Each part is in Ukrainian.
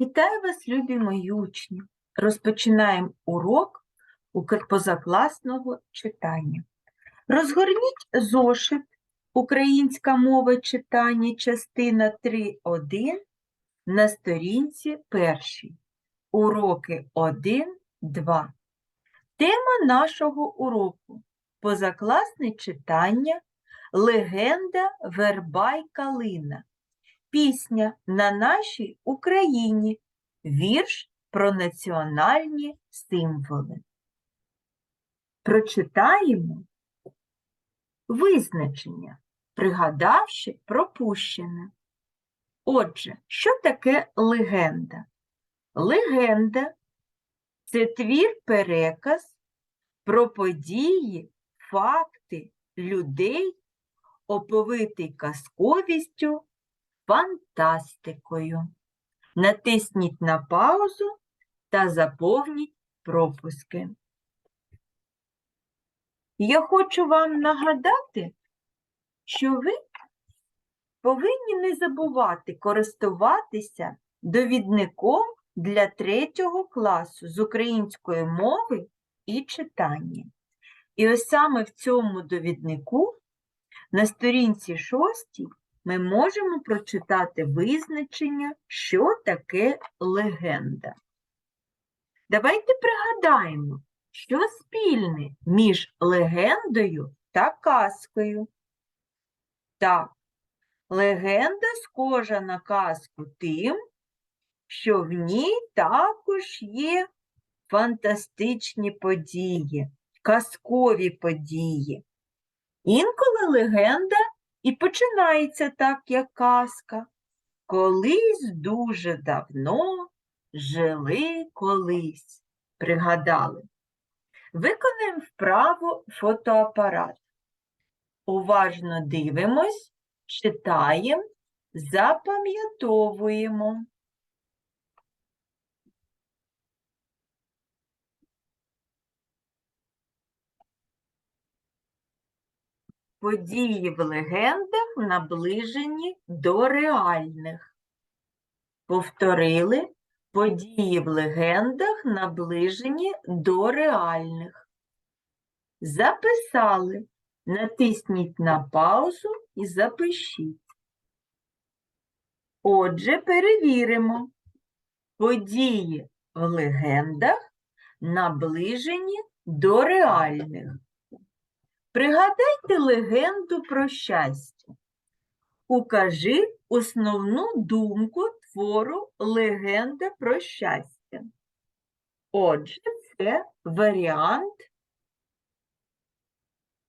Вітаю вас, любі мої учні! Розпочинаємо урок позакласного читання. Розгорніть зошит Українська мова читання, частина 3.1 на сторінці першій. Уроки 1, 2. Тема нашого уроку позакласне читання Легенда Верба й Калина. Пісня на нашій Україні. Вірш про національні символи. Прочитаємо визначення, пригадавши пропущене. Отже, що таке легенда? Легенда це твір переказ про події, факти, людей, оповитий казковістю фантастикою. Натисніть на паузу та заповніть пропуски. Я хочу вам нагадати, що ви повинні не забувати користуватися довідником для третього класу з української мови і читання. І ось саме в цьому довіднику на сторінці 6 ми можемо прочитати визначення, що таке легенда. Давайте пригадаємо, що спільне між легендою та казкою. Так, легенда схожа на казку тим, що в ній також є фантастичні події, казкові події. Інколи легенда і починається так, як казка. Колись дуже давно жили колись. Пригадали. Виконаємо вправо фотоапарат. Уважно дивимось, читаємо, запам'ятовуємо. Події в легендах наближені до реальних. Повторили події в легендах наближені до реальних. Записали. Натисніть на паузу і запишіть. Отже, перевіримо. Події в легендах наближені до реальних. Пригадайте легенду про щастя. Укажи основну думку твору Легенда про щастя. Отже, це варіант.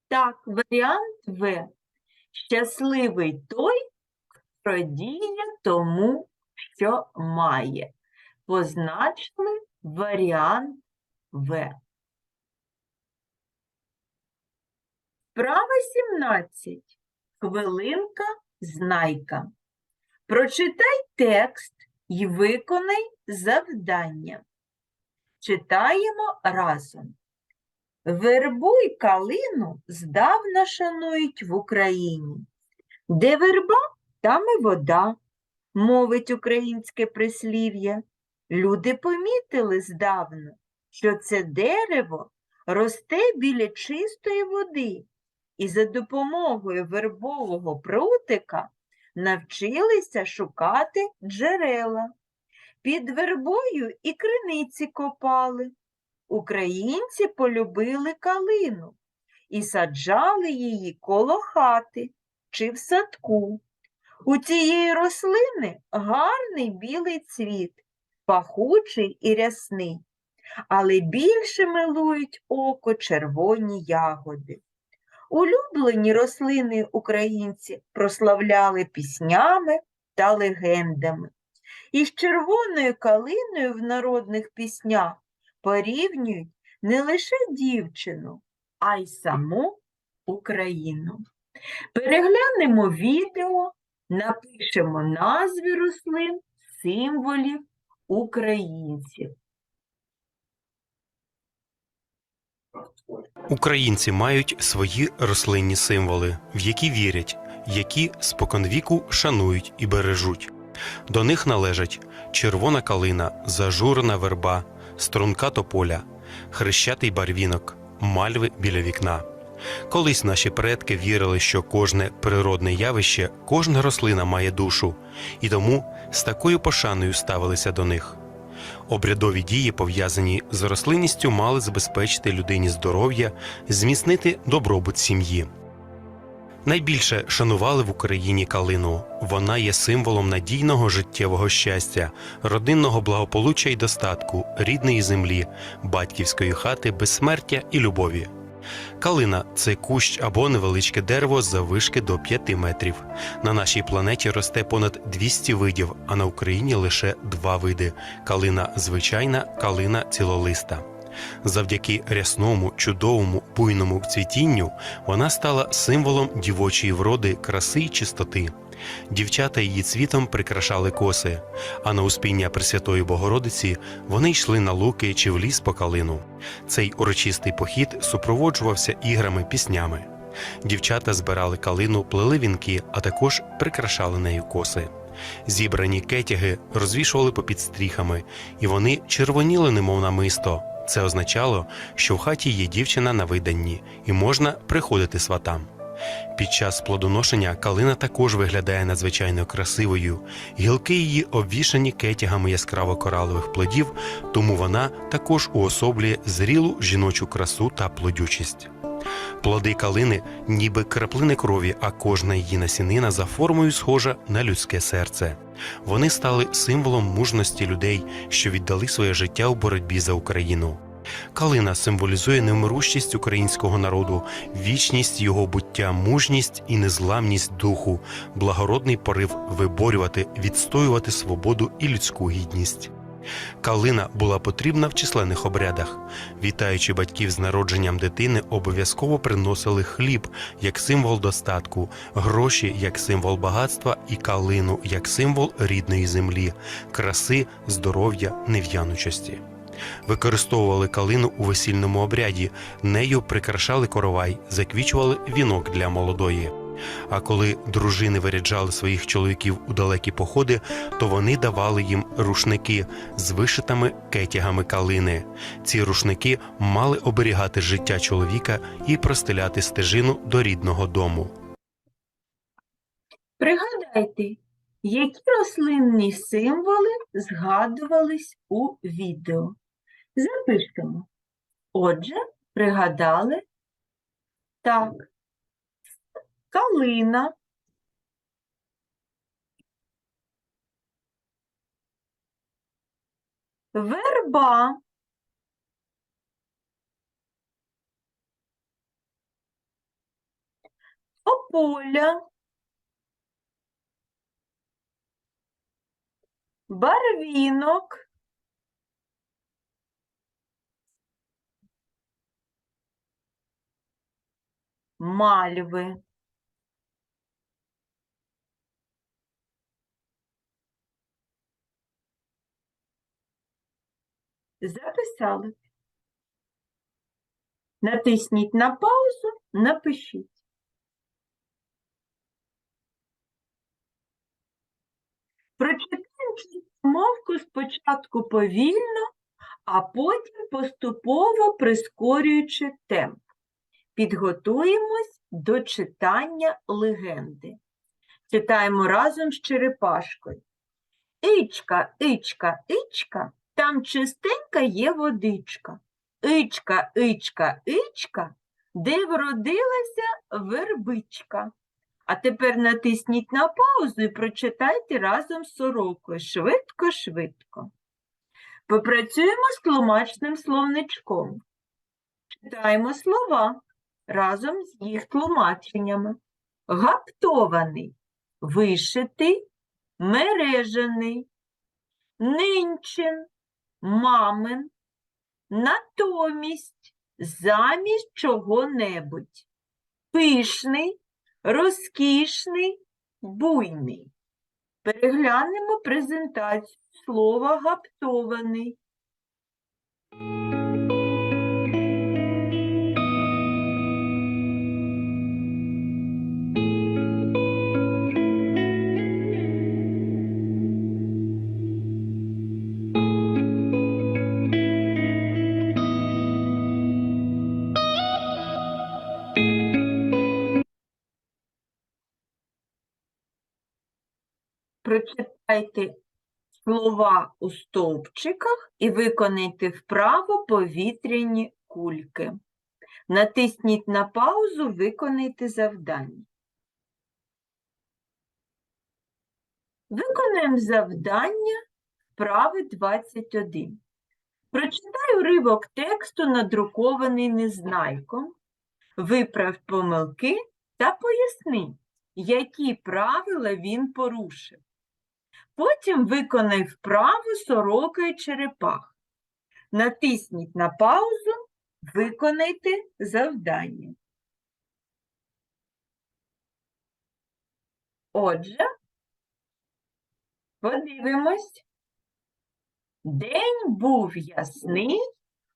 Так, варіант В. Щасливий той, хто радіє тому, що має. Позначили варіант В. Вправа 17. Хвилинка знайка. Прочитай текст і виконай завдання. Читаємо разом. Вербу й калину здавна шанують в Україні. Де верба, там і вода, мовить українське прислів'я. Люди помітили здавна, що це дерево росте біля чистої води і за допомогою вербового прутика навчилися шукати джерела. Під вербою і криниці копали. Українці полюбили калину і саджали її коло хати чи в садку. У цієї рослини гарний білий цвіт, пахучий і рясний, але більше милують око червоні ягоди. Улюблені рослини українці прославляли піснями та легендами. Із червоною калиною в народних піснях порівнюють не лише дівчину, а й саму Україну. Переглянемо відео, напишемо назви рослин, символів українців. Українці мають свої рослинні символи, в які вірять, які споконвіку шанують і бережуть. До них належать червона калина, зажурена верба, струнка тополя, хрещатий барвінок, мальви біля вікна. Колись наші предки вірили, що кожне природне явище, кожна рослина має душу, і тому з такою пошаною ставилися до них. Обрядові дії, пов'язані з рослинністю, мали забезпечити людині здоров'я, зміцнити добробут сім'ї. Найбільше шанували в Україні калину. Вона є символом надійного життєвого щастя, родинного благополуччя і достатку, рідної землі, батьківської хати, безсмертя і любові. Калина це кущ або невеличке дерево заввишки до 5 метрів. На нашій планеті росте понад 200 видів, а на Україні лише два види: калина звичайна, калина цілолиста. Завдяки рясному, чудовому, буйному цвітінню вона стала символом дівочої вроди, краси й чистоти. Дівчата її цвітом прикрашали коси, а на успіння Пресвятої Богородиці вони йшли на луки чи в ліс по калину. Цей урочистий похід супроводжувався іграми, піснями. Дівчата збирали калину, плели вінки, а також прикрашали нею коси. Зібрані кетяги розвішували попід стріхами, і вони червоніли, немов намисто. Це означало, що в хаті є дівчина на виданні, і можна приходити сватам. Під час плодоношення калина також виглядає надзвичайно красивою. Гілки її обвішані кетягами яскраво коралових плодів, тому вона також уособлює зрілу жіночу красу та плодючість. Плоди калини ніби краплини крові, а кожна її насінина за формою схожа на людське серце. Вони стали символом мужності людей, що віддали своє життя у боротьбі за Україну. Калина символізує невмирущість українського народу, вічність його буття, мужність і незламність духу, благородний порив виборювати, відстоювати свободу і людську гідність. Калина була потрібна в численних обрядах. Вітаючи батьків з народженням дитини, обов'язково приносили хліб як символ достатку, гроші як символ багатства і калину як символ рідної землі, краси, здоров'я, нев'янучості. Використовували калину у весільному обряді, нею прикрашали коровай, заквічували вінок для молодої. А коли дружини виряджали своїх чоловіків у далекі походи, то вони давали їм рушники з вишитими кетягами калини. Ці рушники мали оберігати життя чоловіка і простеляти стежину до рідного дому. Пригадайте, які рослинні символи згадувались у відео. Запишемо. Отже, пригадали. Так. Калина, верба, тополя, барвінок, мальви. Записали. Натисніть на паузу, напишіть. Прочитаємо цю мовку спочатку повільно, а потім поступово прискорюючи темп. Підготуємось до читання легенди. Читаємо разом з черепашкою. Ичка, ичка, ичка, там чистенька є водичка. Ичка, ичка, ичка, де вродилася вербичка. А тепер натисніть на паузу і прочитайте разом з сорокою. Швидко, швидко. Попрацюємо з тлумачним словничком. Читаємо слова разом з їх тлумаченнями. Гаптований, вишитий, мережений, нинчин, мамин, натомість, замість чого-небудь, пишний, розкішний, буйний. Переглянемо презентацію слова гаптований. Прочитайте слова у стовпчиках і виконайте вправо повітряні кульки. Натисніть на паузу, виконайте завдання. Виконуємо завдання вправи 21. Прочитай уривок тексту, надрукований незнайком, виправ помилки та поясни, які правила він порушив. Потім виконай вправу сорока черепах. Натисніть на паузу, виконайте завдання. Отже, подивимось. День був ясний,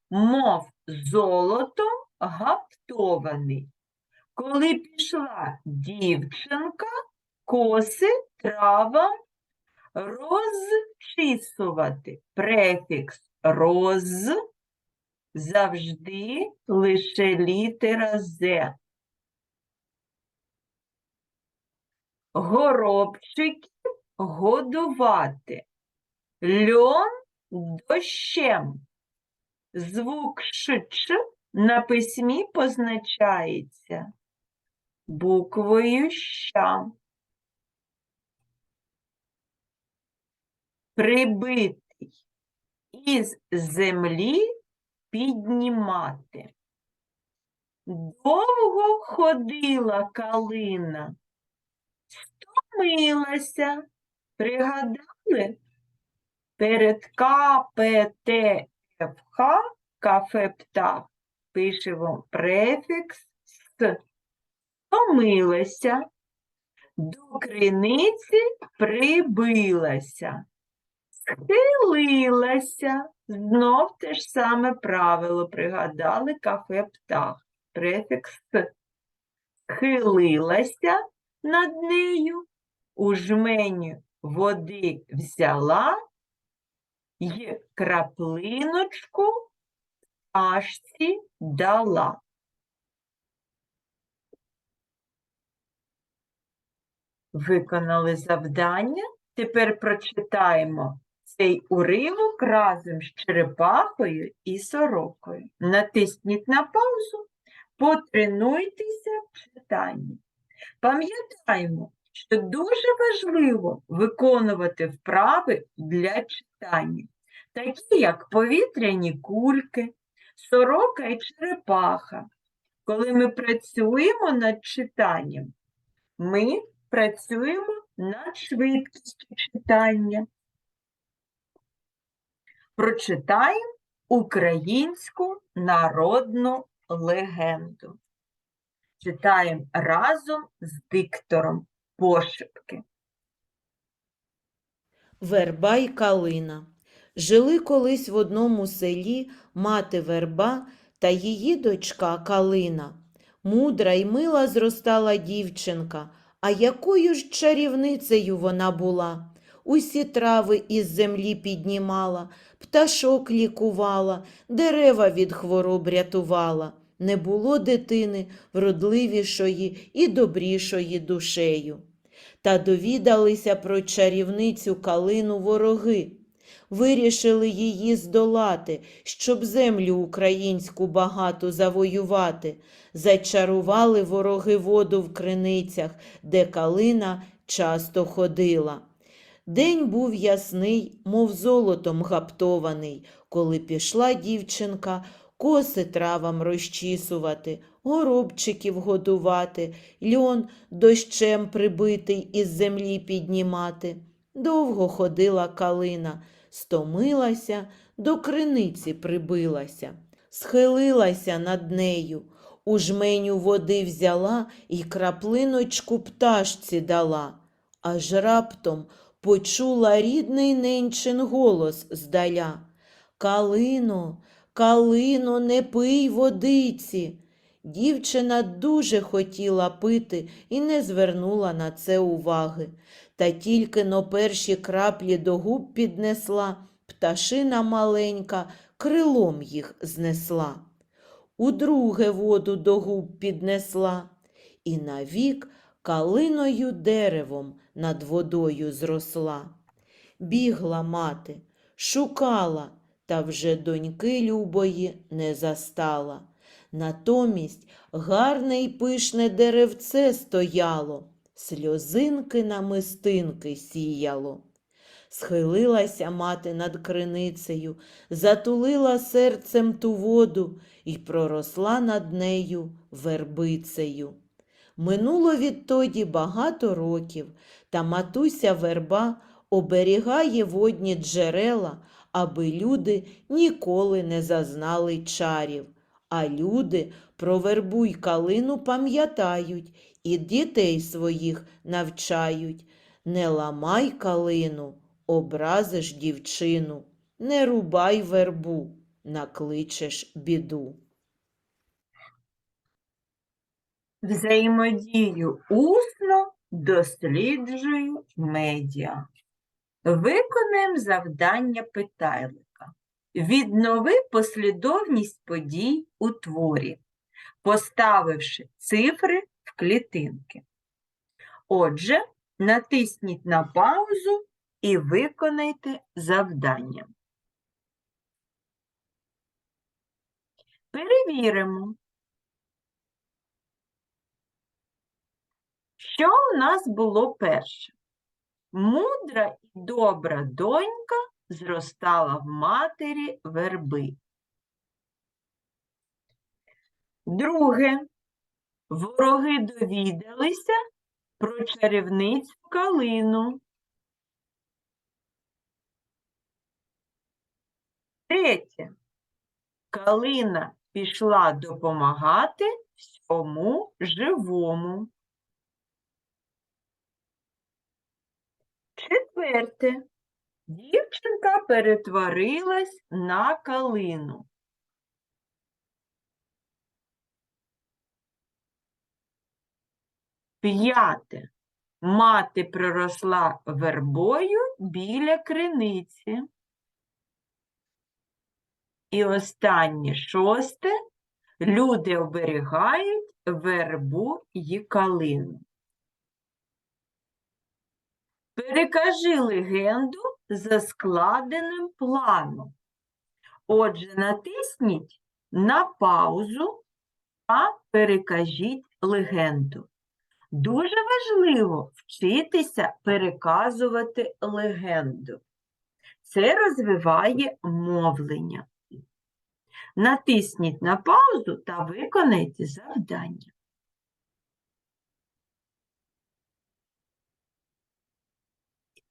мов золотом гаптований. Коли пішла дівчинка, коси травам розчісувати. Префікс роз завжди лише літера З. Горобчиків годувати. Льон дощем. Звук ш-ч на письмі позначається буквою ща. Прибитий із землі піднімати. Довго ходила калина, стомилася. Пригадали? Перед КПТФХ кафе птах пишемо префікс. Стомилася, до криниці прибилася, схилилася. Знов те ж саме правило пригадали кафе птах. Префікс. Схилилася над нею, у жмені води взяла й краплиночку пташці дала. Виконали завдання. Тепер прочитаємо цей уривок разом з черепахою і сорокою. Натисніть на паузу, потренуйтеся в читанні. Пам'ятаємо, що дуже важливо виконувати вправи для читання, такі як повітряні кульки, сорока і черепаха. Коли ми працюємо над читанням, ми працюємо над швидкістю читання. Прочитаємо українську народну легенду. Читаємо разом з диктором пошепки. Верба й калина. Жили колись в одному селі мати верба та її дочка Калина. Мудра й мила зростала дівчинка, а якою ж чарівницею вона була. Усі трави із землі піднімала, пташок лікувала, дерева від хвороб рятувала. Не було дитини вродливішої і добрішої душею. Та довідалися про чарівницю калину вороги. Вирішили її здолати, щоб землю українську багато завоювати. Зачарували вороги воду в криницях, де калина часто ходила. День був ясний, мов золотом гаптований, коли пішла дівчинка коси травам розчісувати, горобчиків годувати, льон дощем прибитий із землі піднімати. Довго ходила калина, стомилася, до криниці прибилася, схилилася над нею, у жменю води взяла і краплиночку пташці дала, аж раптом почула рідний ненчин голос здаля. Калино, Калино, не пий водиці. Дівчина дуже хотіла пити і не звернула на це уваги. Та тільки но перші краплі до губ піднесла, пташина маленька крилом їх знесла. Удруге воду до губ піднесла, і навік калиною деревом над водою зросла. Бігла мати, шукала, та вже доньки любої не застала. Натомість гарне й пишне деревце стояло, сльозинки на мистинки сіяло. Схилилася мати над криницею, затулила серцем ту воду і проросла над нею вербицею. Минуло відтоді багато років, та матуся верба оберігає водні джерела, аби люди ніколи не зазнали чарів. А люди про вербу й калину пам'ятають і дітей своїх навчають. Не ламай калину, образиш дівчину, не рубай вербу, накличеш біду. Взаємодію усно досліджую медіа. Виконаємо завдання питайлика. Віднови послідовність подій у творі, поставивши цифри в клітинки. Отже, натисніть на паузу і виконайте завдання. Перевіримо. Що у нас було перше? Мудра і добра донька зростала в матері верби. Друге. Вороги довідалися про чарівницю калину. Третє. Калина пішла допомагати всьому живому. Четверте. Дівчинка перетворилась на калину. П'яте. Мати проросла вербою біля криниці. І останнє шосте. Люди оберігають вербу й калину. Перекажи легенду за складеним планом. Отже, натисніть на паузу та перекажіть легенду. Дуже важливо вчитися переказувати легенду. Це розвиває мовлення. Натисніть на паузу та виконайте завдання.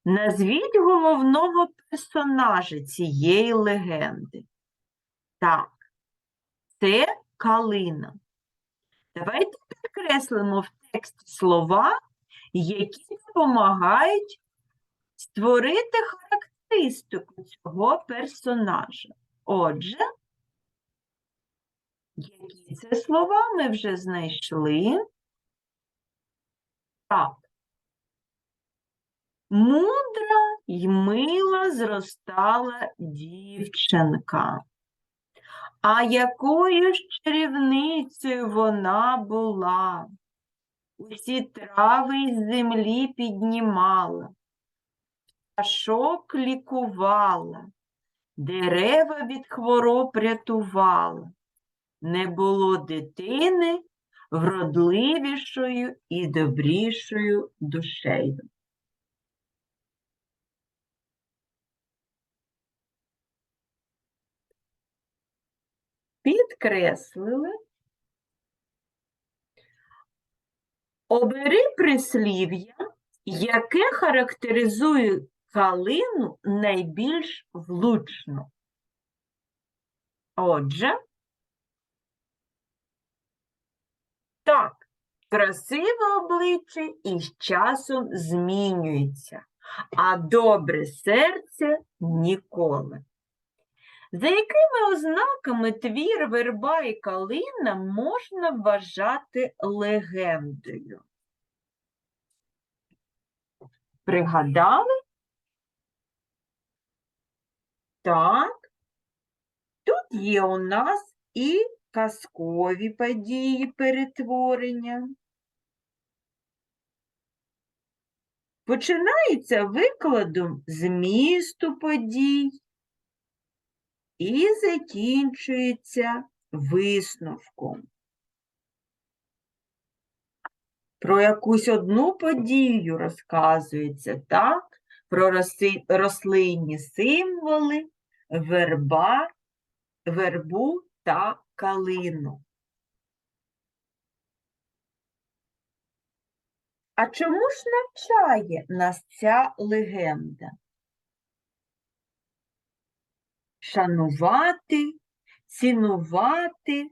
Назвіть головного персонажа цієї легенди. Так, це Калина. Давайте підкреслимо в тексті слова, які допомагають створити характеристику цього персонажа. Отже, які це слова ми вже знайшли? Так. Мудра й мила зростала дівчинка. А якою ж чарівницею вона була? Усі трави із землі піднімала, пташок лікувала, дерева від хвороб рятувала. Не було дитини вродливішою і добрішою душею. Підкреслили. Обери прислів'я, яке характеризує калину найбільш влучно. Отже, так, красиве обличчя із часом змінюється, а добре серце ніколи. За якими ознаками твір верба і калина можна вважати легендою? Пригадали? Так. Тут є у нас і казкові події перетворення, починається викладом змісту подій і закінчується висновком. Про якусь одну подію розказується, так? Про рослинні символи, верба, вербу та калину. А чому ж навчає нас ця легенда? Шанувати, цінувати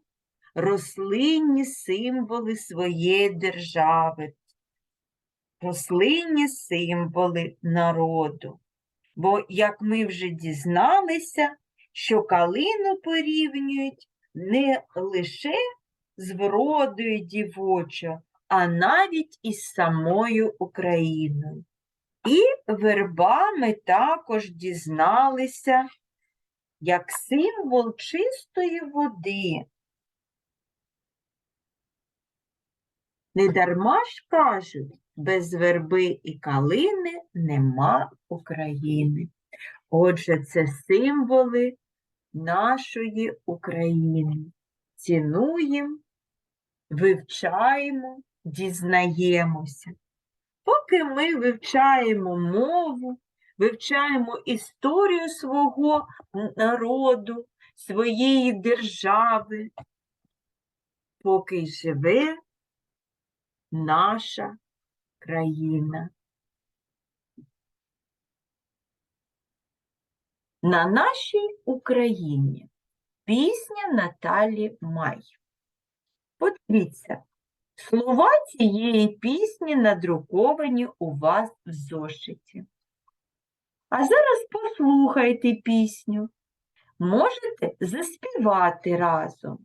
рослинні символи своєї держави, рослинні символи народу. Бо, як ми вже дізналися, що калину порівнюють не лише з вродою дівочою, а навіть із самою Україною. І верба ми також дізналися як символ чистої води. Недарма ж кажуть, без верби і калини нема України. Отже, це символи нашої України. Цінуємо, вивчаємо, дізнаємося. Поки ми вивчаємо мову, вивчаємо історію свого народу, своєї держави, поки живе наша країна. На нашій Україні пісня Наталі Май. Подивіться, слова цієї пісні надруковані у вас в зошиті. А зараз послухайте пісню. Можете заспівати разом.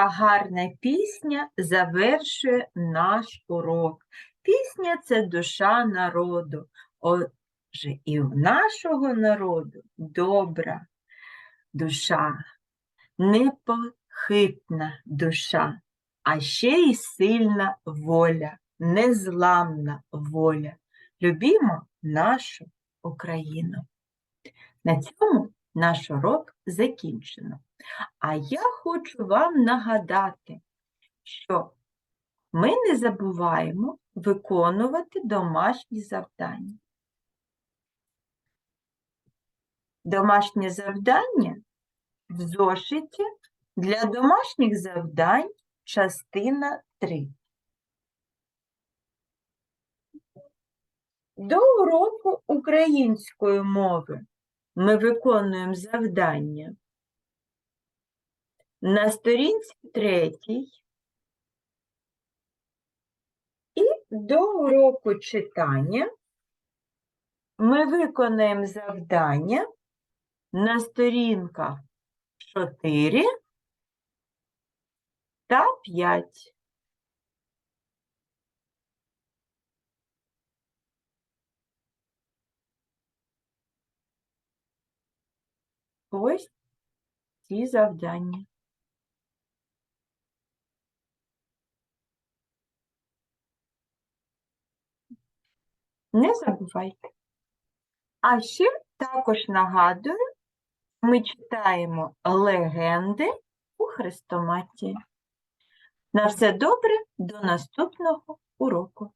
Така гарна пісня завершує наш урок. Пісня це душа народу. Отже, і в нашого народу добра душа, непохитна душа, а ще й сильна воля, незламна воля. Любімо нашу Україну. На цьому наш урок закінчено. А я хочу вам нагадати, що ми не забуваємо виконувати домашні завдання. Домашнє завдання в зошиті для домашніх завдань частина 3. До уроку української мови ми виконуємо завдання на сторінці третій і до уроку читання ми виконаємо завдання на сторінках 4 та 5. Ось ці завдання. Не забувайте. А ще також нагадую, ми читаємо легенди у хрестоматії. На все добре, до наступного уроку.